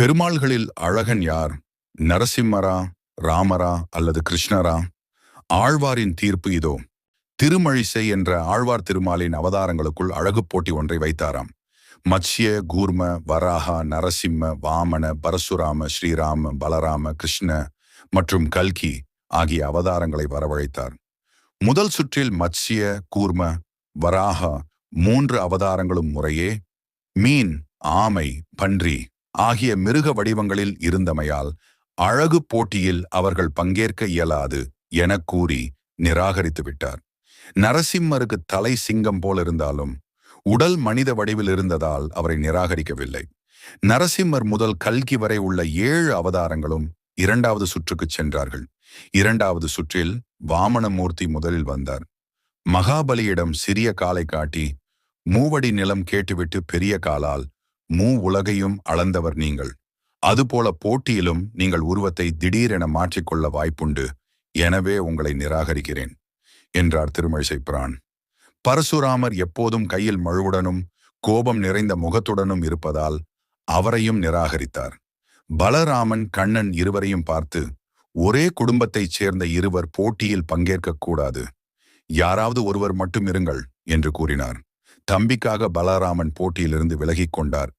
பெருமாள்களில் அழகன் யார்? நரசிம்மரா ராமரா அல்லது கிருஷ்ணரா? ஆழ்வாரின் தீர்ப்பு இதோ. திருமழிசை என்ற ஆழ்வார் திருமாலின் அவதாரங்களுக்குள் அழகு போட்டி ஒன்றை வைத்தாராம். மத்ஸ்ய கூர்ம வராகா நரசிம்ம வாமன பரசுராம ஸ்ரீராம பலராம கிருஷ்ண மற்றும் கல்கி ஆகிய அவதாரங்களை வரவழைத்தார். முதல் சுற்றில் மத்ஸ்ய கூர்ம வராகா மூன்று அவதாரங்களும் முறையே மீன் ஆமை பன்றி ஆகிய மிருக வடிவங்களில் இருந்தமையால் அழகு போட்டியில் அவர்கள் பங்கேற்க இயலாது எனக் கூறி நிராகரித்து விட்டார் நரசிம்மருக்கு தலை சிங்கம் போல் இருந்தாலும் உடல் மனித வடிவில் இருந்ததால் அவரை நிராகரிக்கவில்லை. நரசிம்மர் முதல் கல்கி வரை உள்ள ஏழு அவதாரங்களும் இரண்டாவது சுற்றுக்கு சென்றார்கள். இரண்டாவது சுற்றில் வாமனமூர்த்தி முதலில் வந்தார். மகாபலியிடம் சிறிய காலை காட்டி மூவடி நிலம் கேட்டுவிட்டு பெரிய காலால் மூ உலகையும் அளந்தவர் நீங்கள். அதுபோல போட்டியிலும் நீங்கள் உருவத்தை திடீரென மாற்றிக்கொள்ள வாய்ப்புண்டு. எனவே உங்களை நிராகரிக்கிறேன் என்றார் திருமழிசை பிரான் பரசுராமர் எப்போதும் கையில் மழுவுடனும் கோபம் நிறைந்த முகத்துடனும் இருப்பதால் அவரையும் நிராகரித்தார். பலராமன் கண்ணன் இருவரையும் பார்த்து ஒரே குடும்பத்தைச் சேர்ந்த இருவர் போட்டியில் பங்கேற்கக் கூடாது. யாராவது ஒருவர் மட்டும் இருங்கள் என்று கூறினார். தம்பிக்காக பலராமன் போட்டியிலிருந்து விலகிக் கொண்டார்.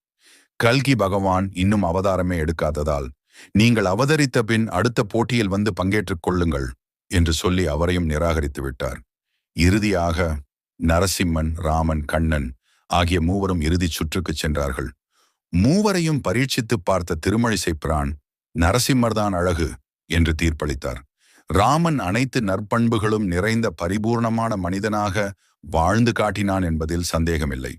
கல்கி பகவான் இன்னும் அவதாரமே எடுக்காததால் நீங்கள் அவதரித்த பின் அடுத்த போட்டியில் வந்து பங்கேற்றுக் கொள்ளுங்கள் என்று சொல்லி அவரையும் நிராகரித்து விட்டார். இறுதியாக நரசிம்மன் ராமன் கண்ணன் ஆகிய மூவரும் இறுதிச் சுற்றுக்குச் சென்றார்கள். மூவரையும் பரீட்சித்து பார்த்த திருமழிசை பிரான் நரசிம்மர்தான் அழகு என்று தீர்ப்பளித்தார். ராமன் அனைத்து நற்பண்புகளும் நிறைந்த பரிபூர்ணமான மனிதனாக வாழ்ந்து காட்டினான் என்பதில் சந்தேகமில்லை.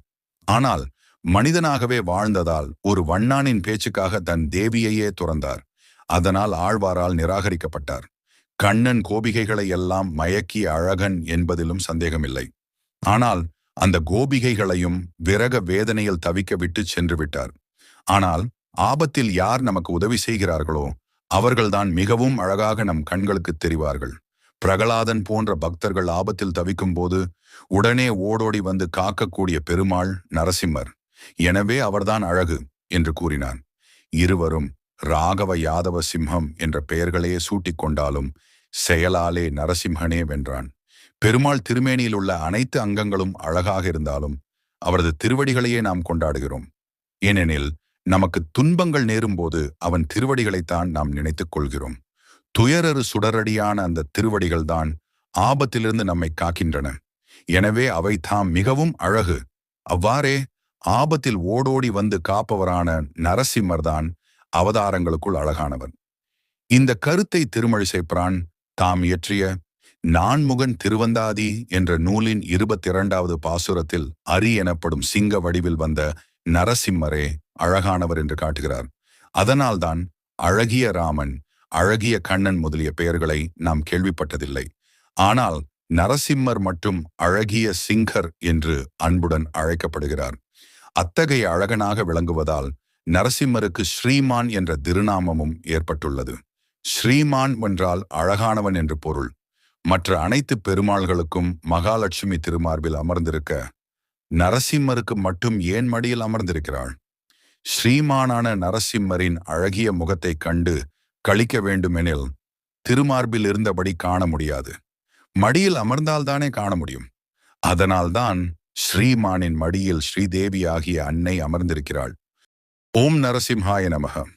ஆனால் மனிதனாகவே வாழ்ந்ததால் ஒரு வண்ணானின் பேச்சுக்காக தன் தேவியையே துறந்தார். அதனால் ஆழ்வாரால் நிராகரிக்கப்பட்டார். கண்ணன் கோபிகைகளை எல்லாம் மயக்கிய அழகன் என்பதிலும் சந்தேகமில்லை. ஆனால் அந்த கோபிகைகளையும் விரக வேதனையில் தவிக்க விட்டு சென்று விட்டார். ஆனால் ஆபத்தில் யார் நமக்கு உதவி செய்கிறார்களோ அவர்கள்தான் மிகவும் அழகாக நம் கண்களுக்கு தெரிவார்கள். பிரகலாதன் போன்ற பக்தர்கள் ஆபத்தில் தவிக்கும் போது உடனே ஓடோடி வந்து காக்கக்கூடிய பெருமாள் நரசிம்மர். எனவே அவர்தான் அழகு என்று கூறினான். இருவரும் ராகவ யாதவ சிம்ஹம் என்ற பெயர்களையே சூட்டிக் கொண்டாலும் செயலாலே நரசிம்ஹனே வென்றான். பெருமாள் திருமேனியில் உள்ள அனைத்து அங்கங்களும் அழகாக இருந்தாலும் அவரது திருவடிகளையே நாம் கொண்டாடுகிறோம். ஏனெனில் நமக்கு துன்பங்கள் நேரும்போது அவன் திருவடிகளைத்தான் நாம் நினைத்துக் கொள்கிறோம். துயரறு சுடரடியான அந்த திருவடிகள்தான் ஆபத்திலிருந்து நம்மை காக்கின்றன. எனவே அவை தாம் மிகவும் அழகு. அவ்வாறே ஆபத்தில் ஓடோடி வந்து காப்பவரான நரசிம்மர்தான் அவதாரங்களுக்குள் அழகானவன். இந்த கருத்தை திருமழிசை பிரான் தாம் இயற்றிய நான்முகன் திருவந்தாதி என்ற நூலின் இருபத்தி இரண்டாவது பாசுரத்தில் அரி எனப்படும் சிங்க வடிவில் வந்த நரசிம்மரே அழகானவர் என்று காட்டுகிறார். அதனால்தான் அழகிய ராமன் அழகிய கண்ணன் முதலிய பெயர்களை நாம் கேள்விப்பட்டதில்லை. ஆனால் நரசிம்மர் மற்றும் அழகிய சிங்கர் என்று அன்புடன் அழைக்கப்படுகிறார். அத்தகைய அழகனாக விளங்குவதால் நரசிம்மருக்கு ஸ்ரீமான் என்ற திருநாமமும் ஏற்பட்டுள்ளது. ஸ்ரீமான் என்றால் அழகானவன் என்று பொருள். மற்ற அனைத்து பெருமாள்களுக்கும் மகாலட்சுமி திருமார்பில் அமர்ந்திருக்க நரசிம்மருக்கு மட்டும் ஏன் மடியில் அமர்ந்திருக்கிறாள்? ஸ்ரீமானான நரசிம்மரின் அழகிய முகத்தைக் கண்டு கழிக்க வேண்டுமெனில் திருமார்பில் இருந்தபடி காண முடியாது. மடியில் அமர்ந்தால்தானே காண முடியும். அதனால்தான் ஸ்ரீமானின் மடியில் ஸ்ரீதேவி ஆகிய அன்னை அமர்ந்திருக்கிறாள். ஓம் நரசிம்ஹாய நமகம்